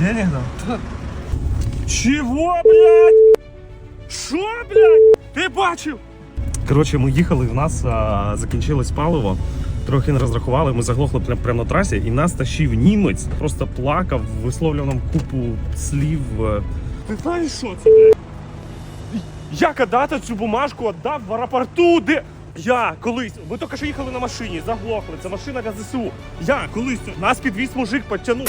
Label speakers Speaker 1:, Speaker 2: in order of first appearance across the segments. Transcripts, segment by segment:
Speaker 1: денег дам? Чего, блядь? Що, блядь? Ти бачив? Коротше, ми їхали, в нас а, закінчилось паливо. Трохи не розрахували, ми заглохли прямо, прямо на трасі, і нас тащив німець, просто плакав, висловлював нам купу слів. е. Ти знаєш, що це, блядь? Я когда-то цю бумажку віддав в аеропорту, де. Я колись, ми тільки що їхали на машині, заглохли, це машина для ЗСУ. Я колись нас підвіз мужик, підтягнув.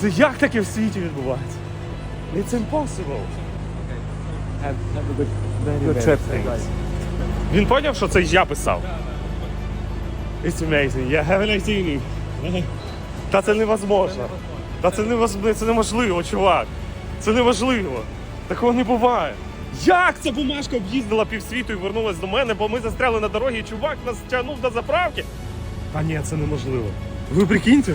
Speaker 1: Це як таке в світі відбувається? It's impossible. Good trip, thanks. Він поняв, що це я писав? It's amazing. Yeah, have a nice evening. Та це невозможно. Та це невозможно, це неможливо, чувак. Це неможливо. Такого не буває. Як ця бумажка об'їздила півсвіту і вернулась до мене, бо ми застряли на дорогі, і чувак нас тягнув до заправки? Та ні, це неможливо. Ви прикиньте?